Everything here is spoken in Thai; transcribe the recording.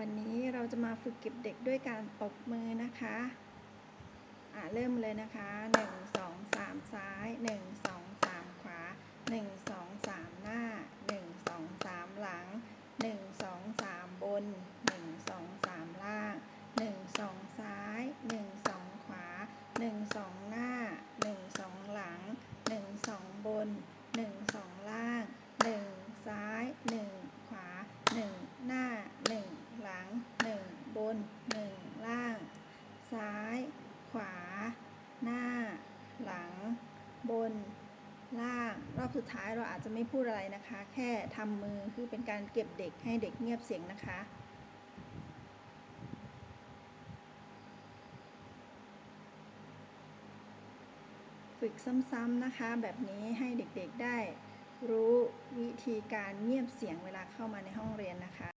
วันนี้เราจะมาฝึกเก็บเด็กด้วยการตบมือนะคะ อ่าเริ่มเลยนะคะหนึ่งสองสามซ้ายหนึ่งสองสามขวาหนึ่งสองสามหน้าหนึ่งสองสามหลังหนึ่งสองสามบนหนึ่งสองสามล่างหนึ่งสองซ้ายหนึ่งสองขวาหนึ่งสองหน้าหนึ่งสองหลังหนึ่งสองบนหนึ่งสองล่างหนึ่งซ้ายหนึ่งขวาหนึ่งหน้าหนึ่ง หลังหนึ่งบนหนึ่งล่าง ซ้าย ขวา หน้า หลัง บน ล่าง รอบสุดท้ายเราอาจจะไม่พูดอะไรนะคะ แค่ทำมือคือเป็นการเก็บเด็กให้เด็กเงียบเสียงนะคะฝึกซ้ำๆนะคะแบบนี้ให้เด็กๆได้รู้วิธีการเงียบเสียงเวลาเข้ามาในห้องเรียนนะคะ